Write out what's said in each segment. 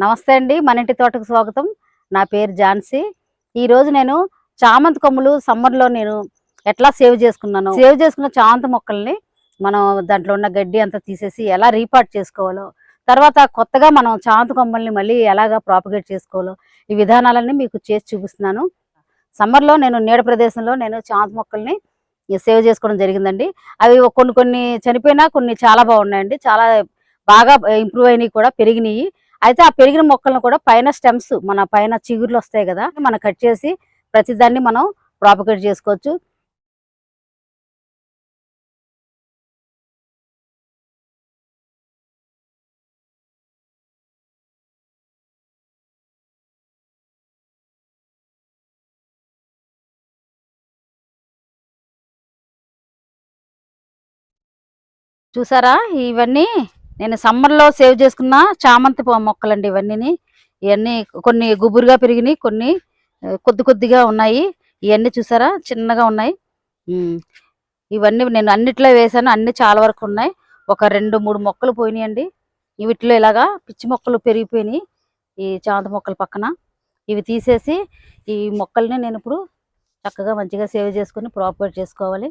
నమస్తే అండి మన ఇంటి తోటకు స్వాగతం. నా పేరు ఝాన్సీ. ఈ రోజు నేను చామంతి కొమ్మలు సమ్మర్లో నేను ఎట్లా సేవ్ చేసుకున్నాను సేవ్ చేసుకున్న చామంతి మొక్కల్ని మనం దాంట్లో ఉన్న గడ్డి అంతా తీసేసి ఎలా రీపార్ట్ చేసుకోవాలో తర్వాత కొత్తగా మనం చామంతి కొమ్మల్ని మళ్ళీ ఎలాగా ప్రాపగేట్ చేసుకోవాలో ఈ విధానాలన్నీ మీకు చేసి చూపిస్తున్నాను. సమ్మర్లో నేను నీడ ప్రదేశంలో నేను చామంతి మొక్కల్ని సేవ్ చేసుకోవడం జరిగిందండి. అవి కొన్ని కొన్ని చనిపోయినా కొన్ని చాలా బాగున్నాయండి. చాలా బాగా ఇంప్రూవ్ అయినాయి కూడా పెరిగినాయి. అయితే ఆ పెరిగిన మొక్కలను కూడా పైన స్టెమ్స్ మన పైన చిగుర్లు వస్తాయి కదా మనం కట్ చేసి ప్రతిదాన్ని మనం ప్రాపగేట్ చేసుకోవచ్చు. చూసారా? ఇవన్నీ నేను సమ్మర్లో సేవ్ చేసుకున్న చామంతి మొక్కలండి ఇవన్నీ ఇవన్నీ కొన్ని గుబురుగా పెరిగినాయి కొన్ని కొద్ది కొద్దిగా ఉన్నాయి. ఇవన్నీ చూసారా? చిన్నగా ఉన్నాయి. ఇవన్నీ నేను అన్నిట్లో వేసాను. అన్ని చాలా వరకు ఉన్నాయి. ఒక రెండు మూడు మొక్కలు పోయినాయండి. వీటిలో ఇలాగా పిచ్చి మొక్కలు పెరిగిపోయినాయి ఈ చామంతి మొక్కల పక్కన. ఇవి తీసేసి ఈ మొక్కల్ని నేను ఇప్పుడు చక్కగా మంచిగా సేవ్ చేసుకుని ప్రాపర్ చేసుకోవాలి.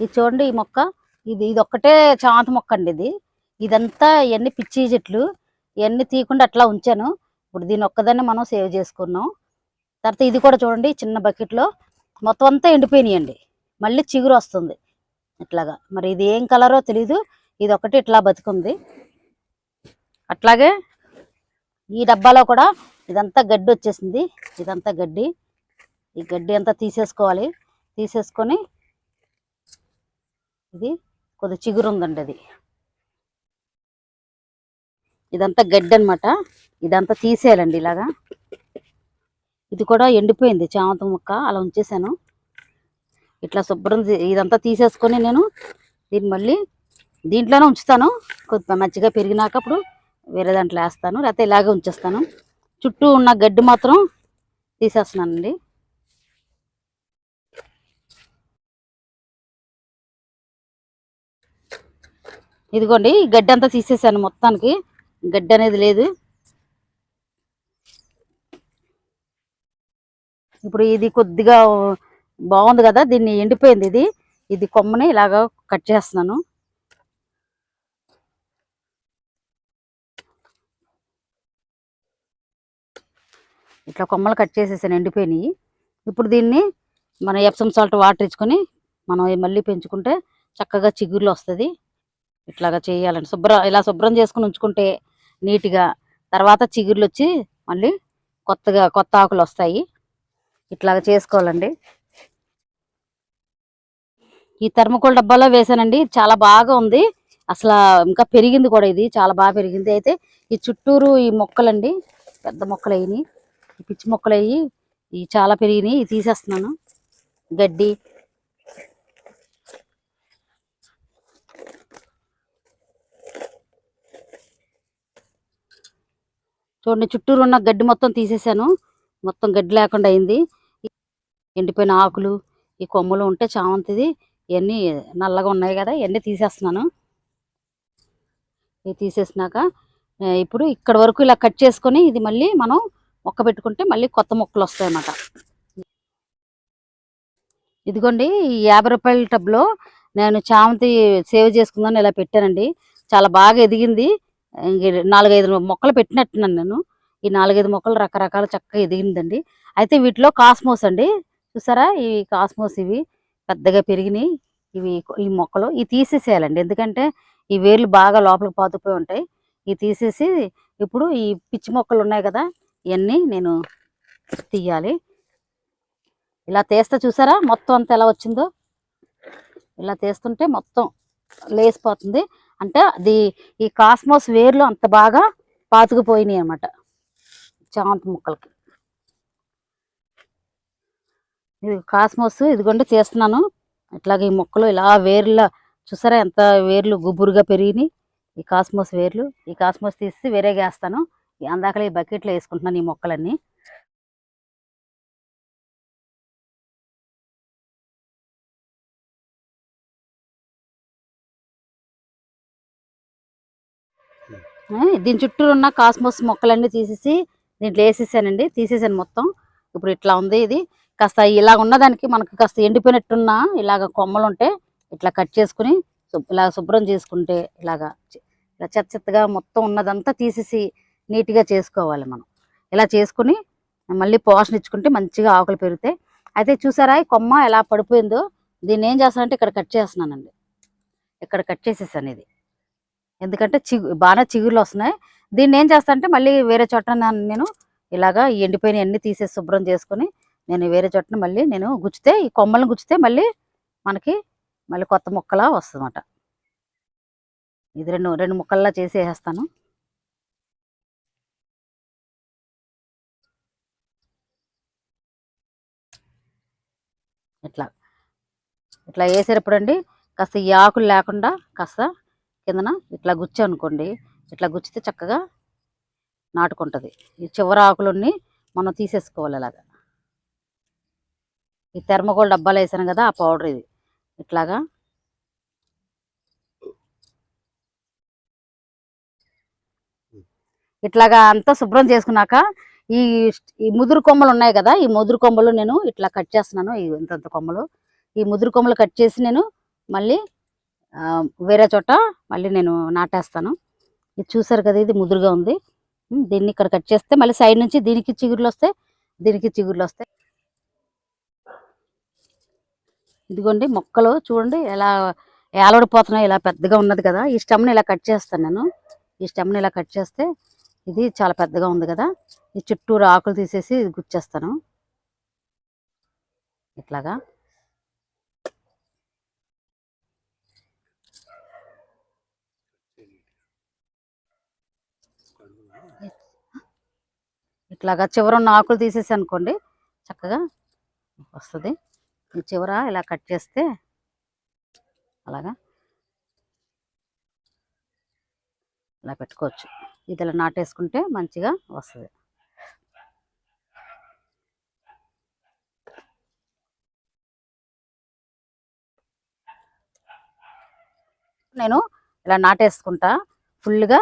ఇది చూడండి ఈ మొక్క. ఇది ఇది ఒక్కటే చామంతి మొక్క అండి ఇది. ఇదంతా ఇవన్నీ పిచ్చి చెట్లు ఇవన్నీ తీయకుండా అట్లా ఉంచాను. ఇప్పుడు దీని ఒక్కదాన్ని మనం సేవ్ చేసుకున్నాం. తర్వాత ఇది కూడా చూడండి చిన్న బకెట్లో మొత్తం అంతా ఎండిపోయినాయండి. మళ్ళీ చిగురు వస్తుంది. ఇట్లాగా. మరి ఇది ఏం కలరో తెలీదు. ఇది ఒకటి ఇట్లా బతుకుంది. అట్లాగే ఈ డబ్బాలో కూడా ఇదంతా గడ్డి వచ్చేసింది. ఇదంతా గడ్డి. ఈ గడ్డి అంతా తీసేసుకోవాలి. తీసేసుకొని ఇది కొద్ది చిగురు ఉందండి అది. ఇదంతా గడ్డి అనమాట ఇదంతా తీసేయాలండి ఇలాగా. ఇది కూడా ఎండిపోయింది చామంతి ముక్క అలా ఉంచేసాను. ఇట్లా శుభ్రం ఇదంతా తీసేసుకొని నేను దీన్ని మళ్ళీ దీంట్లోనే ఉంచుతాను. కొద్ది మంచిగా పెరిగినాక అప్పుడు వేరే దాంట్లో వేస్తాను. లేకపోతే ఇలాగే ఉంచేస్తాను. చుట్టూ ఉన్న గడ్డి మాత్రం తీసేస్తున్నానండి. ఇదిగోండి గడ్డి అంతా తీసేసాను మొత్తానికి. గడ్డి అనేది లేదు. ఇప్పుడు ఇది కొద్దిగా బాగుంది కదా దీన్ని ఎండిపోయింది ఇది. ఇది కొమ్మని ఇలాగా కట్ చేస్తున్నాను. ఇట్లా కొమ్మలు కట్ చేసేసాను ఎండిపోయినాయి. ఇప్పుడు దీన్ని మనం ఎప్సమ్ సాల్ట్ వాటర్ ఇచ్చుకొని మనం మళ్ళీ పెంచుకుంటే చక్కగా చిగుర్లు వస్తుంది. ఇట్లాగా చేయాలండి శుభ్రం ఇలా శుభ్రం చేసుకుని ఉంచుకుంటే నీట్గా తర్వాత చిగుర్లు వచ్చి మళ్ళీ కొత్తగా కొత్త ఆకులు వస్తాయి. ఇట్లాగా చేసుకోవాలండి. ఈ థర్మకోల్ డబ్బాలో వేసానండి. చాలా బాగా ఉంది. అసలు ఇంకా పెరిగింది కూడా ఇది. చాలా బాగా పెరిగింది. అయితే ఈ చుట్టూరు ఈ మొక్కలండి పెద్ద మొక్కలు అయినాయి పిచ్చి మొక్కలు అయ్యి ఈ చాలా పెరిగినాయి. ఇవి తీసేస్తున్నాను. గడ్డి చూడండి చుట్టూరు ఉన్న గడ్డి మొత్తం తీసేసాను. మొత్తం గడ్డి లేకుండా అయింది. ఎండిపోయిన ఆకులు ఈ కొమ్మలు ఉంటే చామంతిది. ఇవన్నీ నల్లగా ఉన్నాయి కదా ఇవన్నీ తీసేస్తున్నాను. ఇవి తీసేసినాక ఇప్పుడు ఇక్కడ వరకు ఇలా కట్ చేసుకొని ఇది మళ్ళీ మనం మొక్క పెట్టుకుంటే మళ్ళీ కొత్త మొక్కలు వస్తాయి అన్నమాట. ఇదిగోండి ఈ యాభై రూపాయల టబ్లో నేను చామంతి సేవ్ చేసుకుందని ఇలా పెట్టానండి. చాలా బాగా ఎదిగింది. నాలుగైదు మొక్కలు పెట్టినట్టున్నాను నేను. ఈ నాలుగైదు మొక్కలు రకరకాల చక్కగా ఎదిగిందండి. అయితే వీటిలో కాస్మోస్ అండి. చూసారా? ఈ కాస్మోస్ ఇవి పెద్దగా పెరిగినాయి. ఇవి ఈ మొక్కలు ఇవి తీసేసేయాలండి. ఎందుకంటే ఈ వేర్లు బాగా లోపలికి పాతుపోయి ఉంటాయి. ఇవి తీసేసి ఇప్పుడు ఈ పిచ్చి మొక్కలు ఉన్నాయి కదా ఇవన్నీ నేను తీయాలి. ఇలా తీస్తే చూసారా? మొత్తం అంతా ఎలా వచ్చిందో? ఇలా తీస్తుంటే మొత్తం లేసిపోతుంది. అంటే అది ఈ కాస్మోస్ వేర్లు అంత బాగా పాతుకుపోయినాయి అన్నమాట. చామంతి ముక్కలకి. ఇది కాస్మోస్ ఇదిగోండి చేస్తున్నాను ఇట్లాగే ఈ మొక్కలు ఇలా వేర్ల చూసారా ఎంత వేర్లు గుబురుగా పెరిగినాయి. ఈ కాస్మోస్ వేర్లు ఈ కాస్మోస్ తీసి వేరేగా వేస్తాను. అందాకలే ఈ బకెట్లో వేసుకుంటున్నాను ఈ మొక్కలన్నీ. దీని చుట్టూ ఉన్న కాస్మోస్ మొక్కలన్నీ తీసేసి దీంట్లో వేసేసానండి. తీసేసాను మొత్తం. ఇప్పుడు ఇట్లా ఉంది ఇది. కాస్త ఇలా ఉన్నదానికి మనకి కాస్త ఎండిపోయినట్టున్న ఇలాగ కొమ్మలు ఉంటే ఇట్లా కట్ చేసుకుని ఇలా శుభ్రం చేసుకుంటే ఇలాగా ఇలా చెత్త చెత్తగా మొత్తం ఉన్నదంతా తీసేసి నీట్గా చేసుకోవాలి మనం. ఇలా చేసుకుని మళ్ళీ పోషణ ఇచ్చుకుంటే మంచిగా ఆకులు పెరుగుతాయి. అయితే చూసారా ఈ కొమ్మ ఎలా పడిపోయిందో? దీన్ని ఏం చేస్తానంటే ఇక్కడ కట్ చేస్తున్నానండి. ఇక్కడ కట్ చేసేసాను ఇది. ఎందుకంటే చిగు బాగా చిగుర్లు వస్తున్నాయి. దీన్ని ఏం చేస్తా అంటే మళ్ళీ వేరే చోట నేను ఇలాగా ఎండిపోయిన అన్ని తీసేసి శుభ్రం చేసుకొని నేను వేరే చోటన మళ్ళీ నేను గుచ్చితే ఈ కొమ్మలను గుచ్చితే మళ్ళీ మనకి మళ్ళీ కొత్త ముక్కలా వస్తుందన్నమాట. ఇది రెండు రెండు ముక్కల్లా చేసేసేస్తాను. ఇట్లా ఇట్లా వేసేటప్పుడు అండి కాస్త ఈ ఆకులు లేకుండా కాస్త కిందన ఇట్లా గుచ్చి అనుకోండి ఇట్లా గుచ్చితే చక్కగా నాటుకుంటుంది. ఈ చివరి ఆకులన్నీ మనం తీసేసుకోవాలి ఇలాగా ఈ తెర్మకోల్ డబ్బాలు వేసాను కదా ఆ పౌడర్ ఇది. ఇట్లాగా. ఇట్లాగా అంతా శుభ్రం చేసుకున్నాక ఈ ఈ ముదురు కొమ్మలు ఉన్నాయి కదా ఈ ముదురు కొమ్మలు నేను ఇట్లా కట్ చేస్తున్నాను ఈ ఇంతంత కొమ్మలు. ఈ ముదురు కొమ్మలు కట్ చేసి నేను మళ్ళీ వేరే చోట మళ్ళీ నేను నాటేస్తాను. ఇది చూసారు కదా ఇది ముదురుగా ఉంది. దీన్ని ఇక్కడ కట్ చేస్తే మళ్ళీ సైడ్ నుంచి దీనికి చిగురులు వస్తాయి దీనికి చిగురులు వస్తాయి ఇదిగోండి మొక్కలు చూడండి ఎలా ఏలడిపోతున్నాయి ఇలా పెద్దగా ఉన్నది కదా. ఈ స్టెమ్ని ఇలా కట్ చేస్తాను నేను. ఈ స్టెమ్ని ఇలా కట్ చేస్తే ఇది చాలా పెద్దగా ఉంది కదా. ఈ చుట్టూరు ఆకులు తీసేసి గుచ్చేస్తాను. ఇట్లాగా. ఇట్లాగా చివర ఉన్న ఆకులు తీసేసి అనుకోండి చక్కగా వస్తుంది. ఈ చివర ఇలా కట్ చేస్తే అలాగా ఇలా పెట్టుకోవచ్చు. ఇది ఇలా నాటేసుకుంటే మంచిగా వస్తుంది. నేను ఇలా నాటేసుకుంటా. ఫుల్గా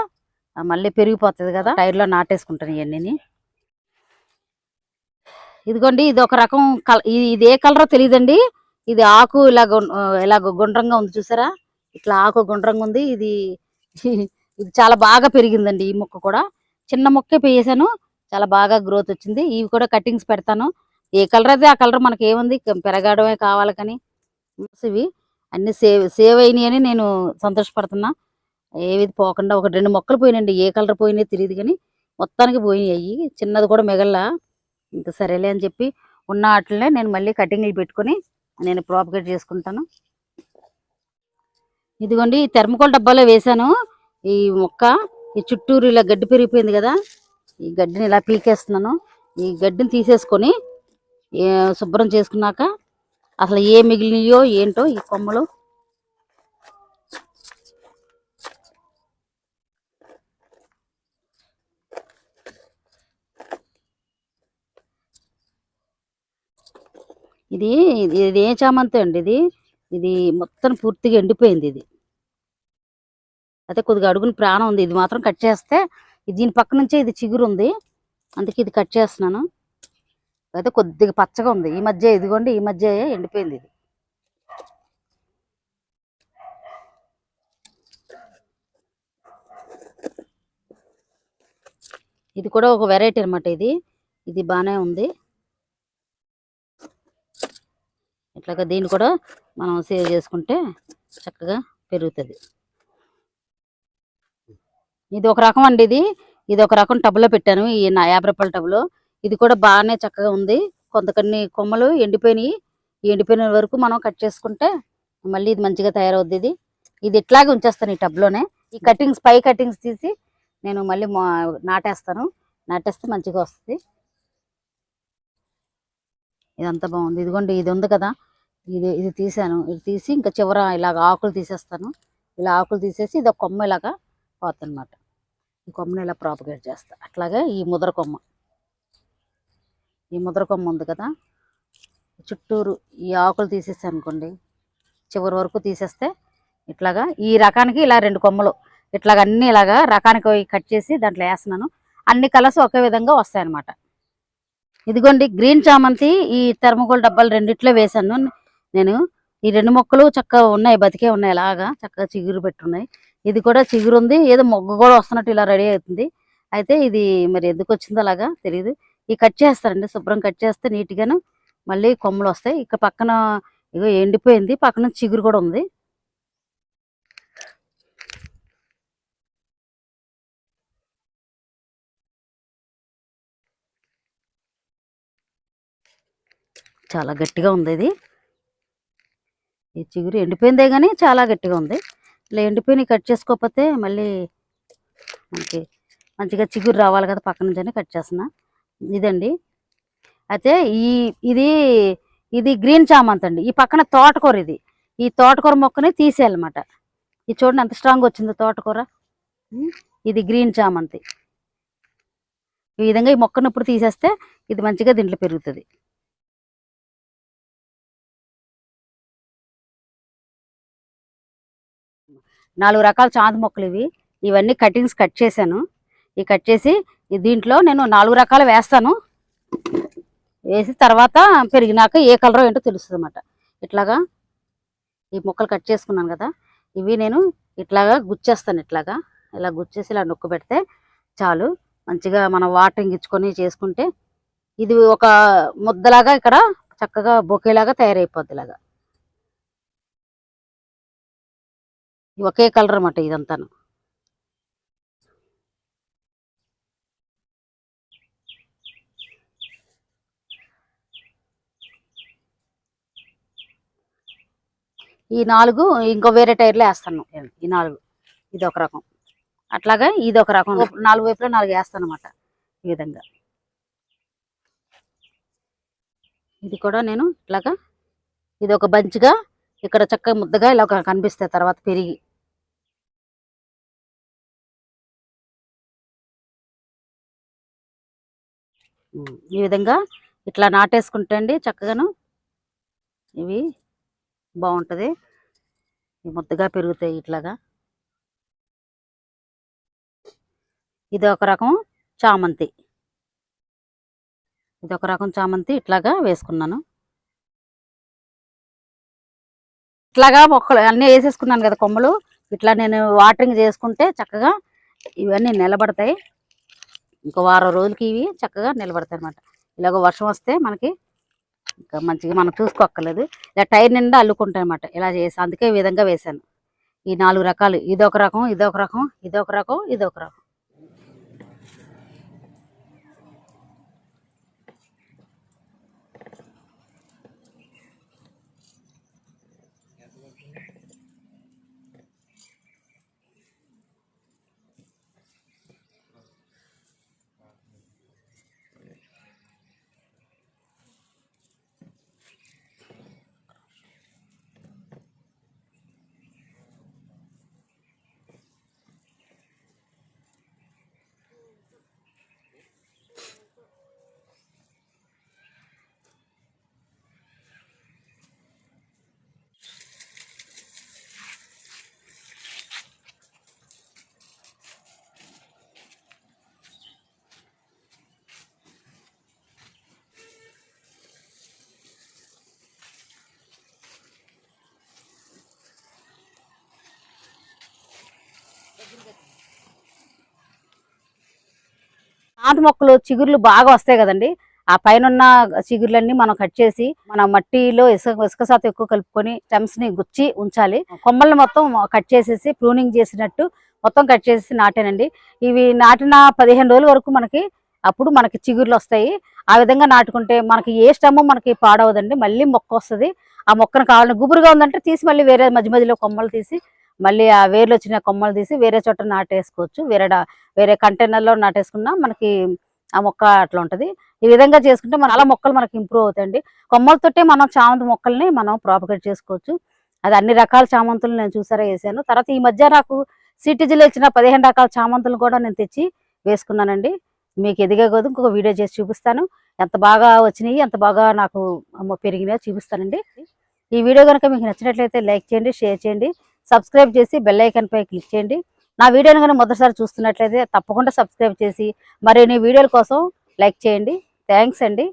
మళ్ళీ పెరిగిపోతుంది కదా టైర్లో నాటేసుకుంటాను ఇవన్నీ ఇదిగోండి ఇది ఒక రకం ఇది ఏ కలరో తెలియదండి ఇది ఆకు ఇలా ఇలా గుండ్రంగా ఉంది చూసారా? ఇట్లా ఆకు గుండ్రంగా ఉంది. ఇది ఇది చాలా బాగా పెరిగిందండి ఈ మొక్క కూడా. చిన్న మొక్కే పేసాను చాలా బాగా గ్రోత్ వచ్చింది. ఇవి కూడా కటింగ్స్ పెడతాను. ఏ కలర్ అయితే ఆ కలర్ మనకి ఏముంది? పెరగడమే కావాలి కానీ. ఇవి. అన్ని సేవ్ సేవ్ అయినాయి అని నేను సంతోషపడుతున్నా. ఏవి పోకుండా ఒక రెండు మొక్కలు పోయినండి ఏ కలర్ పోయినాయి తెలియదు కానీ మొత్తానికి పోయినాయి. చిన్నది కూడా మిగల్లా. ఇంకా సరేలే అని చెప్పి ఉన్న వాటినే నేను మళ్ళీ కటింగ్లు పెట్టుకొని నేను ప్రాపగేట్ చేసుకుంటాను. ఇదిగోండి ఈ థెర్మకోల్ డబ్బాలో వేసాను ఈ మొక్క ఈ చుట్టూరు ఇలా గడ్డి పెరిగిపోయింది కదా ఈ గడ్డిని ఇలా పీకేస్తున్నాను. ఈ గడ్డిని తీసేసుకొని శుభ్రం చేసుకున్నాక అసలు ఏ మిగిలినయో ఏంటో ఈ కొమ్మలు ఇది ఇది ఏ చామంతి అండి ఇది? ఇది మొత్తం పూర్తిగా ఎండిపోయింది ఇది. అయితే కొద్దిగా అడుగుని ప్రాణం ఉంది. ఇది మాత్రం కట్ చేస్తే దీని పక్క నుంచే ఇది చిగురు ఉంది. అందుకే ఇది కట్ చేస్తున్నాను. అయితే కొద్దిగా పచ్చగా ఉంది. ఈ మధ్య ఇదిగోండి ఈ మధ్య ఎండిపోయింది ఇది. ఇది కూడా ఒక వెరైటీ అన్నమాట ఇది. ఇది బాగానే ఉంది. ఇట్లాగా దీన్ని కూడా మనం సేవ్ చేసుకుంటే చక్కగా పెరుగుతుంది. ఇది ఒక రకం అండి ఇది. ఇది ఒక రకం టబ్లో పెట్టాను. ఈ నా యాభై రూపాయల టబ్లో ఇది కూడా బాగానే చక్కగా ఉంది. కొంత కొన్ని కొమ్మలు ఎండిపోయినాయి. ఎండిపోయిన వరకు మనం కట్ చేసుకుంటే మళ్ళీ ఇది మంచిగా తయారవుద్ది ఇది. ఇది ఇట్లాగే ఉంచేస్తాను ఈ టబ్లోనే ఈ కటింగ్స్ పై కటింగ్స్ తీసి నేను మళ్ళీ మా- నాటేస్తాను. నాటేస్తే మంచిగా వస్తుంది. ఇదంతా బాగుంది. ఇదిగోండి ఇది ఉంది కదా. ఇది ఇది తీసాను. ఇది తీసి ఇంకా చివర ఇలాగ ఆకులు తీసేస్తాను. ఇలా ఆకులు తీసేసి ఇది ఒక కొమ్మ ఇలాగా పోతుందన్నమాట ఈ కొమ్మని ఇలా ప్రాపగేట్ చేస్తా. అట్లాగే ఈ ముద్ర కొమ్మ. ఈ ముద్ర కొమ్మ ఉంది కదా? చుట్టూరు ఈ ఆకులు తీసేస్తాను అనుకోండి చివరి వరకు తీసేస్తే ఇట్లాగా ఈ రకానికి ఇలా రెండు కొమ్మలు. ఇట్లాగ అన్నీ ఇలాగా రకానికి పోయి కట్ చేసి దాంట్లో వేస్తున్నాను. అన్ని కలర్స్ ఒకే విధంగా వస్తాయన్నమాట. ఇదిగోండి గ్రీన్ చామంతి ఈ థర్మకోల్ డబ్బాలు రెండిట్లో వేసాను. నేను ఈ రెండు మొక్కలు చక్కగా ఉన్నాయి బతికే ఉన్నాయి అలాగా చక్కగా చిగురు పెట్టున్నాయి. ఇది కూడా చిగురు ఉంది ఏదో మొగ్గ కూడా వస్తున్నట్టు ఇలా రెడీ అవుతుంది. అయితే ఇది మరి ఎందుకు వచ్చిందో అలాగా తెలియదు ఈ కట్ చేస్తారండి శుభ్రం కట్ చేస్తే నీట్గాను మళ్ళీ కొమ్మలు వస్తాయి. ఇక్కడ పక్కన ఇగో ఎండిపోయింది పక్కన చిగురు కూడా ఉంది. చాలా గట్టిగా ఉంది ఇది. ఈ చిగురు ఎండిపోయిందే కానీ చాలా గట్టిగా ఉంది. ఇలా ఎండిపోయి కట్ చేసుకోకపోతే మళ్ళీ మనకి మంచిగా చిగురు రావాలి కదా పక్క నుంచి కట్ చేస్తున్నా. ఇదండి. అయితే ఈ ఇది ఇది గ్రీన్ చామంతి అండి. ఈ పక్కన తోటకూర ఇది. ఈ తోటకూర మొక్కని తీసేయాలన్నమాట. ఇది చూడండి ఎంత స్ట్రాంగ్ వచ్చిందో తోటకూర. ఇది గ్రీన్ చామంతి. ఈ విధంగా ఈ మొక్కను ఇప్పుడు తీసేస్తే ఇది మంచిగా దీంట్లో పెరుగుతుంది. నాలుగు రకాల చాంతి మొక్కలు ఇవి. ఇవన్నీ కటింగ్స్ కట్ చేశాను. ఈ కట్ చేసి దీంట్లో నేను నాలుగు రకాలు వేస్తాను. వేసి తర్వాత పెరిగినాక ఏ కలర్ ఏంటో తెలుస్తుంది అన్నమాట ఇట్లాగా ఈ మొక్కలు కట్ చేసుకున్నాను కదా. ఇవి నేను ఇట్లాగా గుచ్చేస్తాను ఇట్లాగా. ఇలా గుచ్చేసి ఇలా నొక్కు పెడితే చాలు. మంచిగా మనం వాటరింగ్ ఇచ్చుకొని చేసుకుంటే ఇది ఒక ముద్దలాగా ఇక్కడ చక్కగా బొకేలాగా తయారైపోద్ది ఇలాగా ఒకే కలర్ అన్నమాట ఇదంతాను. ఈ నాలుగు ఇంకో వేరే టైర్లో వేస్తాను ఈ నాలుగు. ఇది ఒక రకం. అట్లాగా ఇది ఒక రకం నాలుగు వైపులో నాలుగు వేస్తాను అనమాట ఈ విధంగా. ఇది కూడా నేను ఇట్లాగా ఇది ఒక బంచిగా ఇక్కడ చక్కగా ముద్దగా ఇలా ఒక కనిపిస్తాయి తర్వాత పెరిగి. ఈ విధంగా ఇట్లా నాటేసుకుంటే అండి చక్కగాను. ఇవి బాగుంటుంది. ముద్దగా పెరుగుతాయి ఇట్లాగా. ఇది ఒక రకం చామంతి. ఇది ఒక రకం చామంతి ఇట్లాగా వేసుకున్నాను. ఇట్లాగా మొక్కలు అన్నీ వేసేసుకున్నాను కదా కొమ్మలు. ఇట్లా నేను వాటరింగ్ చేసుకుంటే చక్కగా ఇవన్నీ నిలబడతాయి. ఇంకో వారం రోజులకి ఇవి చక్కగా నిలబడతాయి అనమాట ఇలాగ వర్షం వస్తే మనకి ఇంకా మంచిగా మనం చూసుకోక్కర్లేదు. ఇలా టైర్ నిండా అల్లుకుంటాయి అనమాట ఇలా చేసి అందుకే విధంగా వేశాను. ఈ నాలుగు రకాలు. ఇదొక రకం ఇదొక రకం ఇదొక రకం ఇదొక రకం. నాటు మొక్కలు చిగుర్లు బాగా వస్తాయి కదండి. ఆ పైన ఉన్న చిగుర్లన్నీ మనం కట్ చేసి మన మట్టిలో ఇసుక ఇసుక శాతం ఎక్కువ కలుపుకొని స్టెమ్స్ని గుచ్చి ఉంచాలి. కొమ్మల్ని మొత్తం కట్ చేసేసి ప్రూనింగ్ చేసినట్టు మొత్తం కట్ చేసేసి నాటానండి. ఇవి నాటిన పదిహేను రోజుల వరకు మనకి అప్పుడు మనకి చిగుర్లు వస్తాయి. ఆ విధంగా నాటుకుంటే మనకి ఏ స్టెమ్ మనకి పాడవదండి. మళ్ళీ మొక్క వస్తుంది. ఆ మొక్కను కావాలని గుబురుగా ఉందంటే తీసి మళ్ళీ వేరే మధ్య మధ్యలో కొమ్మలు తీసి మళ్ళీ ఆ వేర్లు వచ్చిన కొమ్మలు తీసి వేరే చోట నాటేసుకోవచ్చు. వేరే వేరే కంటైనర్లో నాటేసుకున్నా మనకి ఆ మొక్క అట్లా ఉంటుంది. ఈ విధంగా చేసుకుంటే మన అలా మొక్కలు మనకి ఇంప్రూవ్ అవుతాయండి. కొమ్మలతోటే మనం చామంతి మొక్కల్ని మనం ప్రాపగేట్ చేసుకోవచ్చు. అది అన్ని రకాల చామంతులు నేను చూసారా వేసాను. తర్వాత ఈ మధ్య నాకు సిటీజీలో ఇచ్చిన పదిహేను రకాల చామంతులు కూడా నేను తెచ్చి వేసుకున్నానండి. మీకు ఎదిగే కొద్ది ఇంకొక వీడియో చేసి చూపిస్తాను. ఎంత బాగా వచ్చినాయి ఎంత బాగా నాకు పెరిగినాయో చూపిస్తానండి. ఈ వీడియో కనుక మీకు నచ్చినట్లయితే లైక్ చేయండి షేర్ చేయండి. సబ్స్క్రైబ్ చేసి బెల్ ఐకాన్ పై క్లిక్ చేయండి. నా వీడియోని కానీ మొదటిసారి చూస్తున్నట్లయితే తప్పకుండా సబ్స్క్రైబ్ చేసి మరిన్ని వీడియోల కోసం లైక్ చేయండి. థ్యాంక్స్ అండి.